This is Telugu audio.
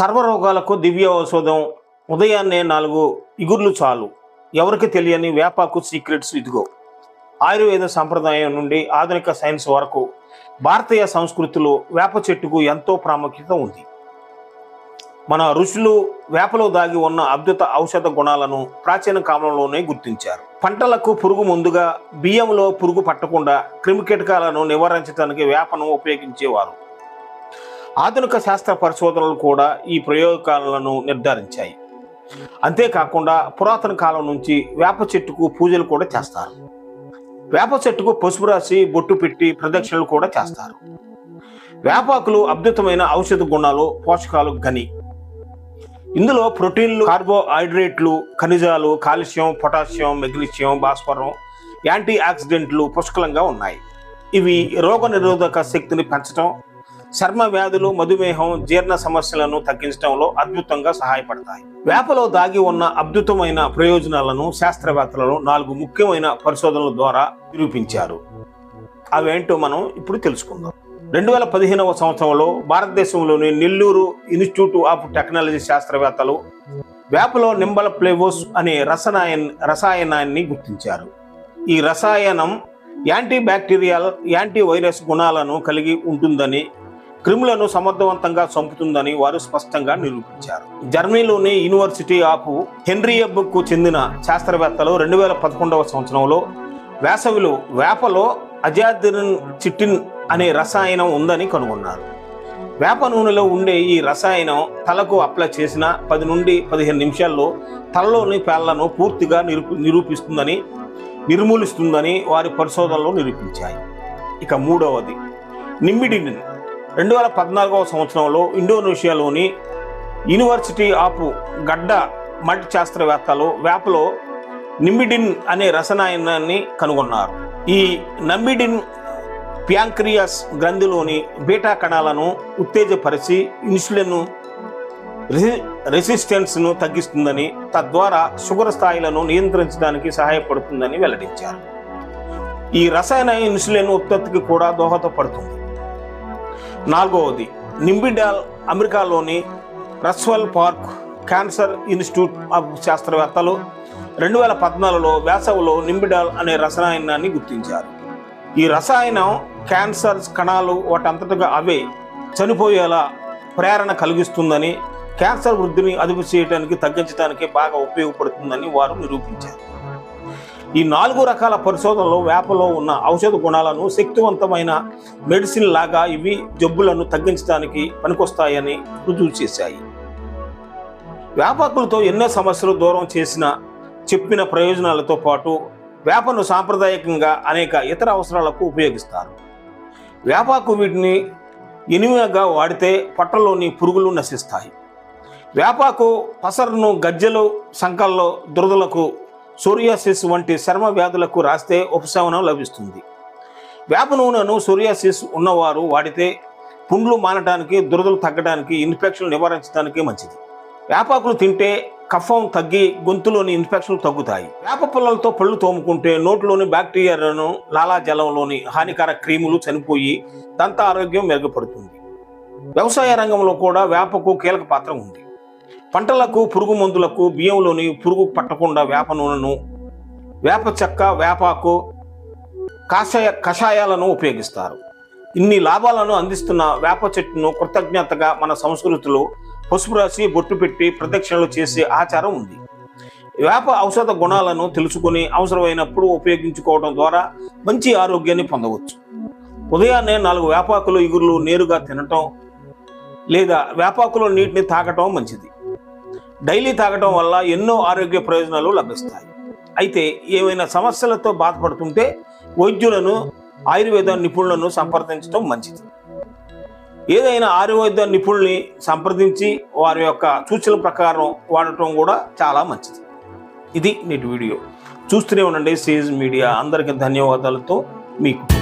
సర్వరోగాలకు దివ్య ఔషధం ఉదయాన్నే నాలుగు ఇగుర్లు చాలు. ఎవరికి తెలియని వేపాకు సీక్రెట్స్ ఇదిగో. ఆయుర్వేద సంప్రదాయం నుండి ఆధునిక సైన్స్ వరకు భారతీయ సంస్కృతిలో వేప చెట్టుకు ఎంతో ప్రాముఖ్యత ఉంది. మన ఋషులు వేపలో దాగి ఉన్న అద్భుత ఔషధ గుణాలను ప్రాచీన కాలంలోనే గుర్తించారు. పంటలకు పురుగు ముందుగా బియ్యంలో పురుగు పట్టకుండా క్రిమికీటకాలను నివారించడానికి వేపను ఉపయోగించేవారు. ఆధునిక శాస్త్ర పరిశోధనలు కూడా ఈ ప్రయోగాలను నిర్ధారించాయి. అంతేకాకుండా పురాతన కాలం నుంచి వేప చెట్టుకు పూజలు కూడా చేస్తారు. వేప చెట్టుకు పసుపు రాసి బొట్టు పెట్టి ప్రదక్షిణలు కూడా చేస్తారు. వేపాకులు అద్భుతమైన ఔషధ గుణాలు పోషకాలు గని. ఇందులో ప్రోటీన్లు కార్బోహైడ్రేట్లు ఖనిజాలు కాల్షియం పొటాషియం మెగ్నీషియం భాస్వరం యాంటీ ఆక్సిడెంట్లు పుష్కలంగా ఉన్నాయి. ఇవి రోగ నిరోధక శక్తిని పెంచడం చర్మ వ్యాధులు మధుమేహం జీర్ణ సమస్యలను తగ్గించడంలో అద్భుతంగా సహాయపడతాయి. వేపలో దాగి ఉన్న అద్భుతమైన ప్రయోజనాలను శాస్త్రవేత్తలను నాలుగు ముఖ్యమైన పరిశోధనల ద్వారా నిరూపించారు. అవేంటో మనం ఇప్పుడు తెలుసుకుందాం. రెండు వేల పదిహేనవ సంవత్సరంలో భారతదేశంలోని నెల్లూరు ఇన్స్టిట్యూట్ ఆఫ్ టెక్నాలజీ శాస్త్రవేత్తలు వేపలో నింబల ప్లేవోస్ అనే రసాయన రసాయనాన్ని గుర్తించారు. ఈ రసాయనం యాంటీ బ్యాక్టీరియల్ యాంటీ వైరస్ గుణాలను కలిగి ఉంటుందని క్రిములను సమర్థవంతంగా చంపుతుందని వారు స్పష్టంగా నిరూపించారు. జర్మనీలోని యూనివర్సిటీ ఆఫ్ హెన్రియబ్కు చెందిన శాస్త్రవేత్తలు రెండు వేల పదకొండవ సంవత్సరంలో వేసవిలో వేపలో అజాదిరిన్ చిటిన్ అనే రసాయనం ఉందని కనుగొన్నారు. వేప నూనెలో ఉండే ఈ రసాయనం తలకు అప్లై చేసిన పది నుండి పదిహేను నిమిషాల్లో తలలోని పేళ్ళను పూర్తిగా నిరూపి నిరూపిస్తుందని నిర్మూలిస్తుందని వారి పరిశోధనలు నిరూపించాయి. ఇక మూడవది నిమ్మిడిన్ రెండు వేల పద్నాలుగవ సంవత్సరంలో ఇండోనేషియాలోని యూనివర్సిటీ ఆఫ్ గడ్డ మడ్ శాస్త్రవేత్తలు వేపలో నిమిడిన్ అనే రసాయనాన్ని కనుగొన్నారు. ఈ నంబిడిన్ ప్యాంక్రియాస్ గ్రంథిలోని బీటా కణాలను ఉత్తేజపరిచి ఇన్సులిన్ రెసి- రెసిస్టెన్స్ను తగ్గిస్తుందని తద్వారా షుగర్ స్థాయిలను నియంత్రించడానికి సహాయపడుతుందని వెల్లడించారు. ఈ రసాయన ఇన్సులిన్ ఉత్పత్తికి కూడా దోహదపడుతుంది. నాలుగవది నింబిడాల్ అమెరికాలోని Roswell Park Cancer Institute of శాస్త్రవేత్తలు రెండు వేల పద్నాలుగులో వేసవిలో నింబిడాల్ అనే రసాయనాన్ని గుర్తించారు. ఈ రసాయనం క్యాన్సర్ కణాలు వాటంతటగా అవే చనిపోయేలా ప్రేరణ కలిగిస్తుందని క్యాన్సర్ వృద్ధిని అదుపు చేయడానికి తగ్గించడానికి బాగా ఉపయోగపడుతుందని వారు నిరూపించారు. ఈ నాలుగు రకాల పరిశోధనలు వేపలో ఉన్న ఔషధ గుణాలను శక్తివంతమైన మెడిసిన్ లాగా ఇవి జబ్బులను తగ్గించడానికి పనికొస్తాయని రుజువు చేశాయి. వేపాకులతో ఎన్నో సమస్యలు దూరం చేసిన చెప్పిన ప్రయోజనాలతో పాటు వేపను సాంప్రదాయకంగా అనేక ఇతర అవసరాలకు ఉపయోగిస్తారు. వేపాకు వీటిని ఎనిమిగా వాడితే పొట్టలోని పురుగులు నశిస్తాయి. వేపాకు పసరును గజ్జెలు సంకల్లో దురదలకు సోరియాసిస్ వంటి చర్మ వ్యాధులకు రాస్తే ఉపశమనం లభిస్తుంది. వేప నూనెను సోరియాసిస్ ఉన్నవారు వాడితే పుండ్లు మానడానికి దురదలు తగ్గడానికి ఇన్ఫెక్షన్లు నివారించడానికి మంచిది. వేపాకులు తింటే కఫం తగ్గి గొంతులోని ఇన్ఫెక్షన్లు తగ్గుతాయి. వేప పుల్లలతో పళ్ళు తోముకుంటే నోటిలోని బ్యాక్టీరియాలను లాలాజలంలోని హానికర క్రీములు చనిపోయి దంత ఆరోగ్యం మెరుగుపడుతుంది. వ్యవసాయ రంగంలో కూడా వేపకు కీలక పాత్ర ఉంది. పంటలకు పురుగు మందులకు బియ్యంలోని పురుగు పట్టకుండా వేప నూనెను వేప చెక్క వేపాకు కాషాయ కషాయాలను ఉపయోగిస్తారు. ఇన్ని లాభాలను అందిస్తున్న వేప చెట్టును కృతజ్ఞతగా మన సంస్కృతిలో పసుపు రాసి బొట్టు పెట్టి ప్రదక్షిణలు చేసే ఆచారం ఉంది. వేప ఔషధ గుణాలను తెలుసుకుని అవసరమైనప్పుడు ఉపయోగించుకోవడం ద్వారా మంచి ఆరోగ్యాన్ని పొందవచ్చు. ఉదయాన్నే నాలుగు వేపాకులు ఇగురులు నేరుగా తినటం లేదా వేపాకులో నీటిని తాగటం మంచిది. డైలీ తాగటం వల్ల ఎన్నో ఆరోగ్య ప్రయోజనాలు లభిస్తాయి. అయితే ఏమైనా సమస్యలతో బాధపడుతుంటే వైద్యులను ఆయుర్వేద నిపుణులను సంప్రదించడం మంచిది. ఏదైనా ఆయుర్వేద నిపుణుల్ని సంప్రదించి వారి యొక్క సూచనల ప్రకారం వాడటం కూడా చాలా మంచిది. ఇది నేటి వీడియో. చూస్తూనే ఉండండి సేజ్ మీడియా. అందరికీ ధన్యవాదాలతో మీకు